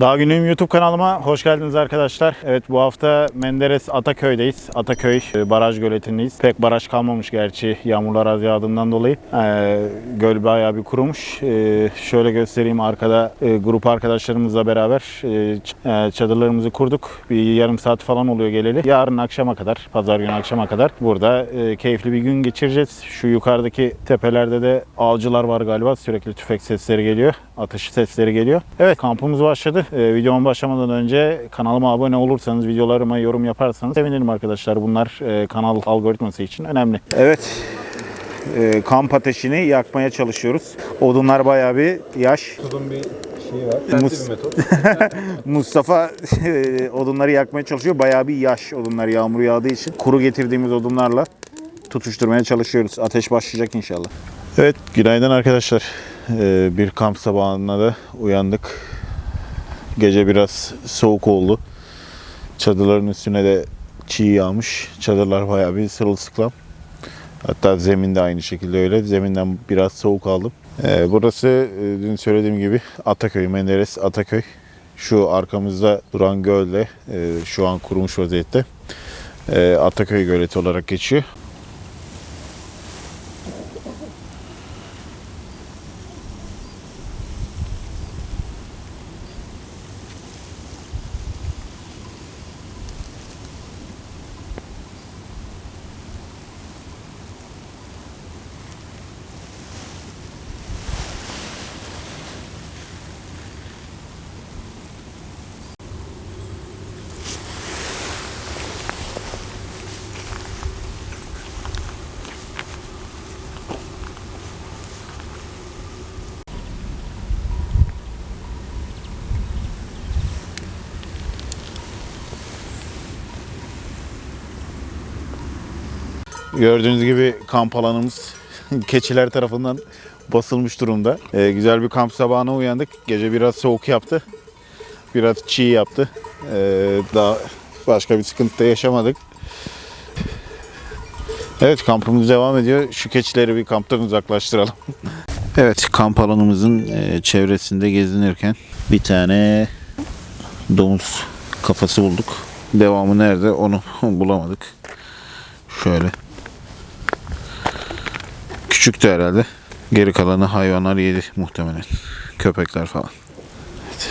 Dağ Günlüğüm YouTube kanalıma hoş geldiniz arkadaşlar. Evet bu hafta Menderes Ataköy'deyiz. Ataköy e, baraj göletindeyiz. Pek baraj kalmamış gerçi yağmurlar az yağdığından dolayı. Ee, göl bayağı bir kurumuş. Ee, şöyle göstereyim arkada e, grup arkadaşlarımızla beraber e, e, çadırlarımızı kurduk. Bir yarım saat falan oluyor geleli. Yarın akşama kadar, pazar günü akşama kadar burada e, keyifli bir gün geçireceğiz. Şu yukarıdaki tepelerde de avcılar var galiba. Sürekli tüfek sesleri geliyor. Atış sesleri geliyor. Evet kampımız başladı. Ee, videoma başlamadan önce kanalıma abone olursanız, videolarıma yorum yaparsanız sevinirim arkadaşlar. Bunlar e, kanal algoritması için önemli. Evet. e, kamp ateşini yakmaya çalışıyoruz. Odunlar bayağı bir yaş. Bunun bir şeyi var. Mus- Sert bir metot. Mustafa e, odunları yakmaya çalışıyor. Bayağı bir yaş odunlar yağmur yağdığı için. Kuru getirdiğimiz odunlarla tutuşturmaya çalışıyoruz. Ateş başlayacak inşallah. Evet, günaydın arkadaşlar. Ee, bir kamp sabahına da uyandık. Gece biraz soğuk oldu. Çadırların üstüne de çiğ yağmış. Çadırlar bayağı bir sırılsıklam. Hatta zemin de aynı şekilde öyle. Zeminden biraz soğuk aldım. Ee, burası e, dün söylediğim gibi Ataköy, Menderes Ataköy. Şu arkamızda duran göl de e, şu an kurumuş vaziyette. E, Ataköy Göleti olarak geçiyor. Gördüğünüz gibi kamp alanımız keçiler tarafından basılmış durumda. Ee, güzel bir kamp sabahına uyandık. Gece biraz soğuk yaptı. Biraz çiğ yaptı. Ee, daha başka bir sıkıntı da yaşamadık. Evet kampımız devam ediyor. Şu keçileri bir kamptan uzaklaştıralım. evet kamp alanımızın e, çevresinde gezinirken bir tane domuz kafası bulduk. Devamı nerede onu bulamadık. Şöyle. Küçüktü herhalde. Geri kalanı hayvanlar yedi muhtemelen. Köpekler falan. Evet.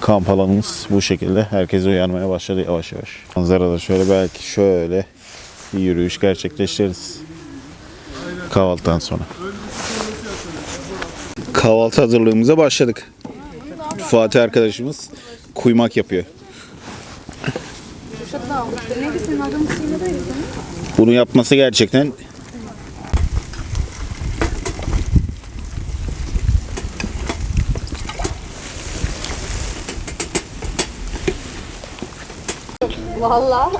Kamp alanımız bu şekilde. Herkes uyanmaya başladı yavaş yavaş. Manzarada şöyle belki şöyle bir yürüyüş gerçekleştiririz. Kahvaltıdan sonra. Kahvaltı hazırlığımıza başladık. Fatih arkadaşımız kuymak yapıyor. Bunu yapması gerçekten Valla.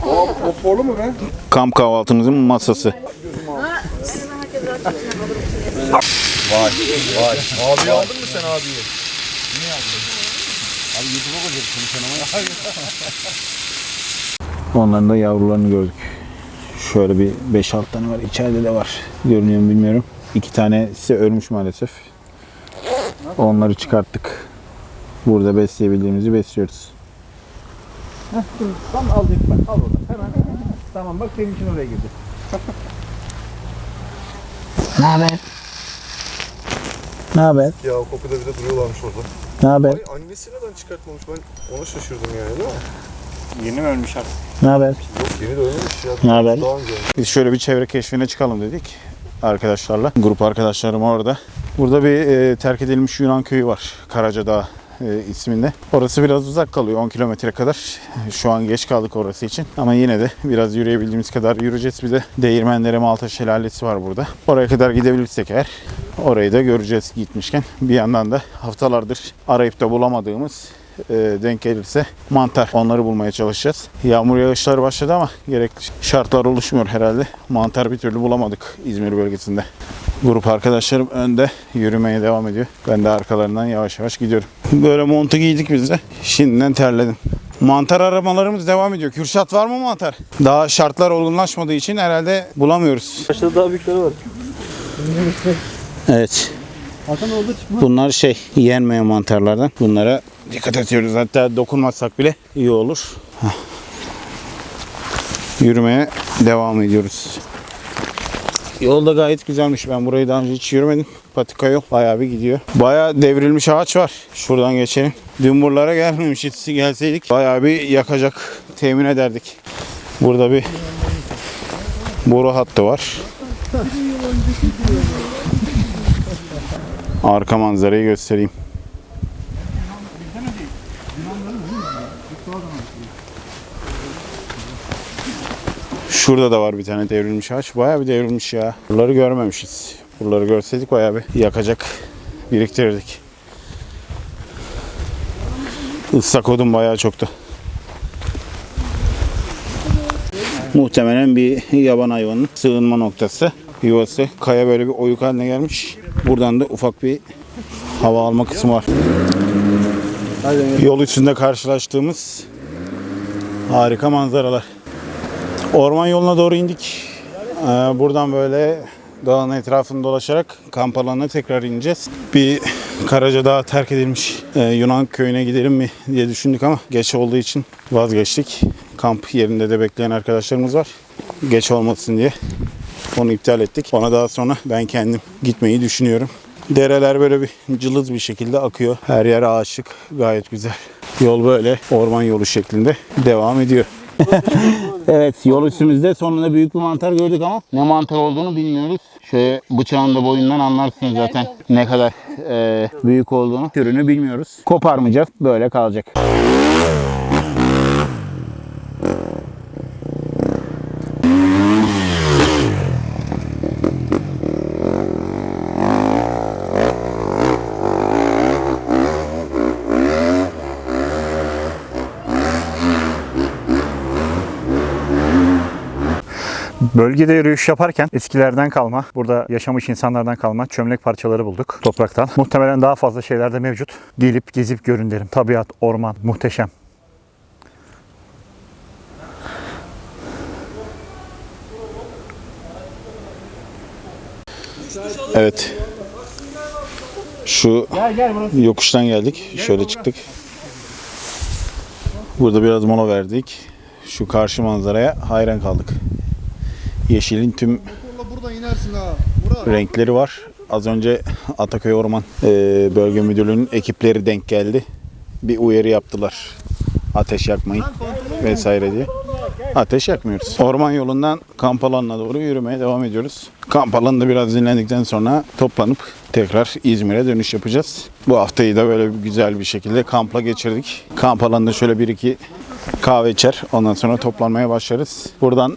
Konforlu mu be? kamp kahvaltımızın masası. Abi aldın mı sen abiyi? Onların da yavrularını gördük. Şöyle bir 5-6 tane var. İçeride de var. Görünüyor mu bilmiyorum. İki tanesi ölmüş maalesef. Onları çıkarttık. Burada besleyebildiğimizi besliyoruz. Tam alacak bak al orada. Hemen. Tamam bak senin için oraya girdi. Ne haber? Ne haber? Ya bir de duruyorlarmış orada. Ne haber? Ay annesi neden çıkartmamış ben ona şaşırdım yani değil mi? Yeni mi ölmüş artık? Ne haber? Yok yeni de ölmemiş ya. Ne haber? Daha önce. Biz şöyle bir çevre keşfine çıkalım dedik arkadaşlarla. Grup arkadaşlarım orada. Burada bir e, terk edilmiş Yunan köyü var. Karacadağ e, isminde. Orası biraz uzak kalıyor 10 kilometre kadar. Şu an geç kaldık orası için. Ama yine de biraz yürüyebildiğimiz kadar yürüyeceğiz. Bir de Değirmenlere Malta Şelalesi var burada. Oraya kadar gidebilirsek eğer orayı da göreceğiz gitmişken. Bir yandan da haftalardır arayıp da bulamadığımız e, denk gelirse mantar. Onları bulmaya çalışacağız. Yağmur yağışları başladı ama gerekli şartlar oluşmuyor herhalde. Mantar bir türlü bulamadık İzmir bölgesinde. Grup arkadaşlarım önde yürümeye devam ediyor. Ben de arkalarından yavaş yavaş gidiyorum. Böyle montu giydik biz de. Şimdiden terledim. Mantar aramalarımız devam ediyor. Kürşat var mı mantar? Daha şartlar olgunlaşmadığı için herhalde bulamıyoruz. Başta daha büyükleri var. Evet. Bunlar şey yenmeyen mantarlardan. Bunlara dikkat ediyoruz. Hatta dokunmazsak bile iyi olur. Heh. Yürümeye devam ediyoruz. Yol da gayet güzelmiş. Ben burayı daha önce hiç yürümedim. Patika yok. Bayağı bir gidiyor. Bayağı devrilmiş ağaç var. Şuradan geçelim. Dün buralara gelmemiş. Gelseydik bayağı bir yakacak temin ederdik. Burada bir boru hattı var. Arka manzarayı göstereyim. Şurada da var bir tane devrilmiş ağaç. Bayağı bir devrilmiş ya. Buraları görmemişiz. Buraları görseydik bayağı bir yakacak biriktirirdik. Islak odun bayağı çoktu. Muhtemelen bir yaban hayvanın sığınma noktası. Yuvası. Kaya böyle bir oyuk haline gelmiş. Buradan da ufak bir hava alma kısmı var. Yol üstünde karşılaştığımız harika manzaralar. Orman yoluna doğru indik. Ee, Buradan böyle dağın etrafını dolaşarak kamp alanına tekrar ineceğiz. Bir Karacadağ terk edilmiş e, Yunan köyüne gidelim mi diye düşündük ama geç olduğu için vazgeçtik. Kamp yerinde de bekleyen arkadaşlarımız var. Geç olmasın diye onu iptal ettik. Ona daha sonra ben kendim gitmeyi düşünüyorum. Dereler böyle bir cılız bir şekilde akıyor. Her yer ağaçlık. Gayet güzel. Yol böyle orman yolu şeklinde devam ediyor. Evet yol üstümüzde sonunda büyük bir mantar gördük ama ne mantar olduğunu bilmiyoruz. Şöyle bıçağın da boyundan anlarsınız zaten ne kadar e, büyük olduğunu. Türünü bilmiyoruz. Koparmayacağız böyle kalacak. Bölgede yürüyüş yaparken eskilerden kalma, burada yaşamış insanlardan kalma çömlek parçaları bulduk topraktan. Muhtemelen daha fazla şeyler de mevcut. Gelip gezip görün derim. Tabiat, orman muhteşem. Evet. Şu yokuştan geldik. Şöyle çıktık. Burada biraz mola verdik. Şu karşı manzaraya hayran kaldık. Yeşilin tüm renkleri var. Az önce Ataköy Orman e, Bölge Müdürlüğü'nün ekipleri denk geldi. Bir uyarı yaptılar. Ateş yakmayın vesaire diye. Ateş yakmıyoruz. Orman yolundan kamp alanına doğru yürümeye devam ediyoruz. Kamp alanında biraz dinlendikten sonra toplanıp tekrar İzmir'e dönüş yapacağız. Bu haftayı da böyle güzel bir şekilde kampla geçirdik. Kamp alanında şöyle bir iki kahve içer. Ondan sonra toplanmaya başlarız. Buradan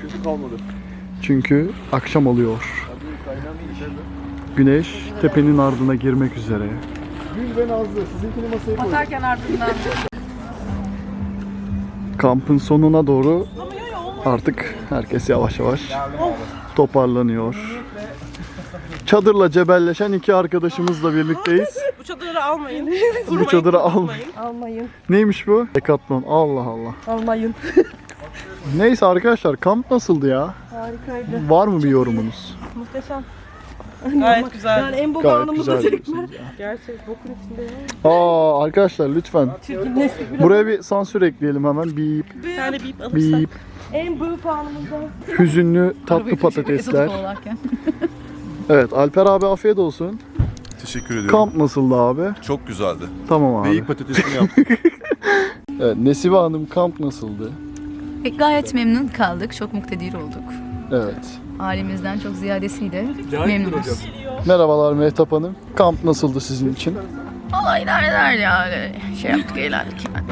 Çünkü akşam oluyor. Güneş tepenin ardına girmek üzere. Atarken ardından. Kampın sonuna doğru artık herkes yavaş yavaş toparlanıyor. Çadırla cebelleşen iki arkadaşımızla birlikteyiz. Bu çadırı almayın. Bu çadırı almayın. almayın. Neymiş bu? Decathlon. Allah Allah. Almayın. Neyse arkadaşlar kamp nasıldı ya? Harikaydı. Var mı bir yorumunuz? Muhteşem. Gayet güzel. Yani en baba Gayet anımızda güzel çekme. diyorsunuz ya. Gerçek bokun içinde ya. Aa arkadaşlar lütfen. Buraya bir sansür ekleyelim hemen. Bip Bir tane bip alırsak. bip. En büyük anımızda. Hüzünlü tatlı patatesler. Evet Alper abi afiyet olsun. Teşekkür ediyorum. Kamp nasıldı abi? Çok güzeldi. Tamam abi. Beyik patatesini yaptık. Evet, Nesibe Hanım kamp nasıldı? E, Gayet memnun kaldık. Çok muktedir olduk. Evet. Halimizden çok ziyadesiyle memnunuz. Merhabalar Mehtap Hanım. Kamp nasıldı sizin için? Valla idare eder ya. Öyle şey yaptık, eğlendik yani.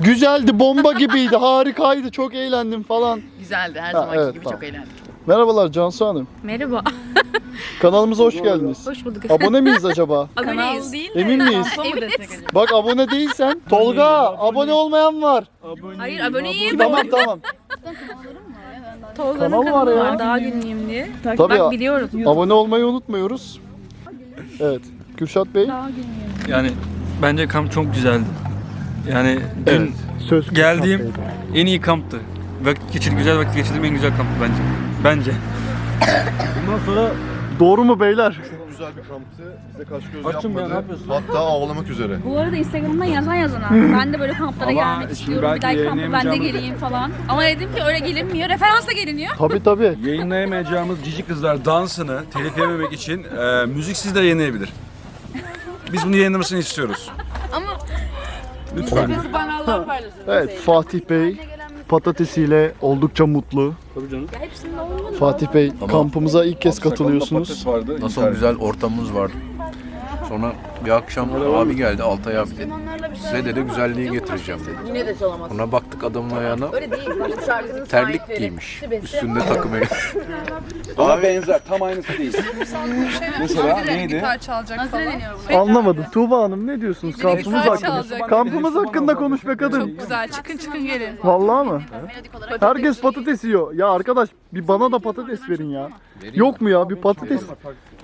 Güzeldi, bomba gibiydi, harikaydı, çok eğlendim falan. Güzeldi. Her Ha, zamanki evet, gibi tamam. çok eğlendik. Merhabalar Cansu Hanım. Merhaba. Kanalımıza hoş geldiniz. Hoş bulduk. Abone miyiz acaba? Aboneyiz. değil Emin miyiz? Eminiz. Bak abone değilsen Tolga abone olmayan var. Hayır aboneyim. Tamam tamam. Tolga'nın Kanal var kanalı ya. var. Daha günlüyüm diye. Tabii Bak ya. biliyorum. Abone olmayı unutmuyoruz. Evet. Kürşat Bey. Yani bence kamp çok güzeldi. Yani dün Söz geldiğim en iyi kamptı. Vakit geçir, güzel vakit geçirdiğim en güzel kamptı bence. Bence. Bundan sonra doğru mu beyler? Çok güzel bir kamptı. Bize kaç göz Açım ya, yapmadı. ne yapıyorsun? Hatta ağlamak üzere. Bu arada Instagram'dan yazan yazana. ben de böyle kamplara Ama gelmek istiyorum. Bir dahaki kampa ben de geleyim falan. Ama dedim ki öyle gelinmiyor. Referansla geliniyor. Tabi tabi. Yayınlayamayacağımız Cici Kızlar dansını telif yememek için e, müziksiz de yayınlayabilir. Biz bunu yayınlamasını istiyoruz. Ama Lütfen. bana Allah paylaşsın. Evet Fatih Bey patatesiyle oldukça mutlu. Tabii canım. Fatih Bey kampımıza ilk kez katılıyorsunuz. Vardı, Nasıl güzel ortamımız vardı. Sonra bir akşam abi geldi Altay abi dedi. Size dedi güzelliği getireceğim dedi. Yine de Ona baktık adamın ayağına terlik giymiş. Üstünde takım elbise. Ama benzer, tam aynısı değil. Mesela neydi? Anlamadım. Tuğba Hanım ne diyorsunuz kampımız gitar hakkında? çalacak. Kampımız hakkında konuş be kadın. Güzel çıkın çıkın gelin. Vallahi mı? Herkes patates yiyor. Ya arkadaş bir bana da patates verin ya. Yok mu ya bir patates?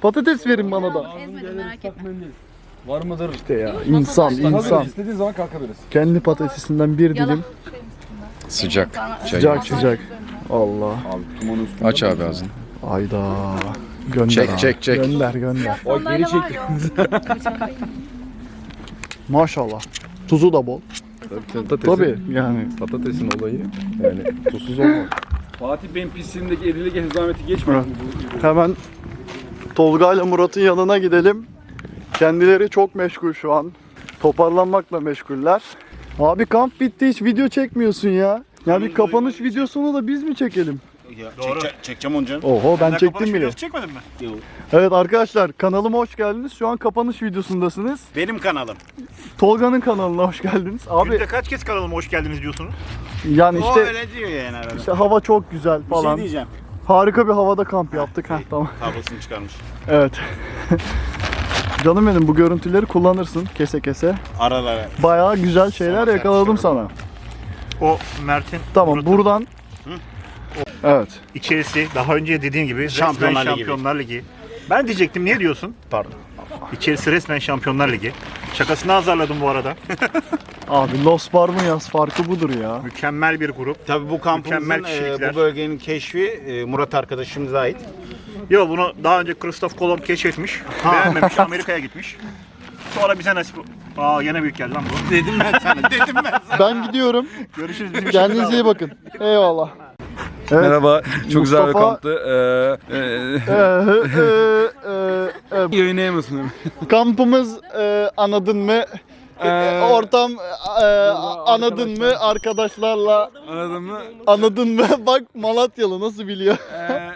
Patates verin bana da. Ezmedim merak etme. Var mıdır? İşte ya insan insan. İstediğin zaman kalkabiliriz. Kendi patatesinden bir dilim Sıcak. sıcak sıcak. Allah. Abi tumanın üstünde. Aç abi ağzını. Ayda. Gönder Çek, abi. çek, çek. Gönder gönder. O geri çekti. Maşallah. Tuzu da bol. Patatesin, Tabii yani. Patatesin olayı yani tuzsuz olmaz. Fatih Bey'in pisliğindeki edilecek hezameti geçmiyor. Hemen Tolga ile Murat'ın yanına gidelim. Kendileri çok meşgul şu an. Toparlanmakla meşguller. Abi kamp bitti hiç video çekmiyorsun ya. Ya bir kapanış videosunu da biz mi çekelim? Doğru. çekeceğim onu canım. Oho ben çektim bile. çekmedin mi? Evet arkadaşlar kanalıma hoş geldiniz. Şu an kapanış videosundasınız. Benim kanalım. Tolga'nın kanalına hoş geldiniz. Abi kaç kez kanalıma hoş geldiniz diyorsunuz? yani o işte öyle diyor yani arada. işte hava çok güzel Bir şey falan. diyeceğim. Harika bir havada kamp yaptık. Heh, tamam. Kablosunu çıkarmış. Evet. Canım benim bu görüntüleri kullanırsın kese kese. Aralara. Bayağı güzel şeyler Sana yakaladım sana. O Mert'in Tamam buradan Evet. içerisi daha önce dediğim gibi Şampiyonlar resmen Ligi. Şampiyonlar Ligi. Ben diyecektim niye diyorsun? Pardon. İçerisi resmen Şampiyonlar Ligi. Şakasını azarladım bu arada. Abi Los Barbunyas farkı budur ya. Mükemmel bir grup. Tabii bu kampımızın Mükemmel e, kişilikler. bu bölgenin keşfi e, Murat arkadaşımıza ait. Yo bunu daha önce Christoph Kolomb keşfetmiş. Beğenmemiş Amerika'ya gitmiş. Sonra bize nasip... Aa yine büyük geldi lan bu. Dedim ben sana. Dedim ben. Ben gidiyorum. Görüşürüz. Bizim Kendinize iyi bakın. Eyvallah. Evet. Merhaba, çok güzel bir Mustafa- kamptı. Ee, e, Ee, e, e, e, yayınlayamıyorsun. kampımız e, anladın mı? Ee, Ortam e, anladın mı? Arkadaşlarla Anladın mı? anladın mı? Bak Malatyalı nasıl biliyor? Ee,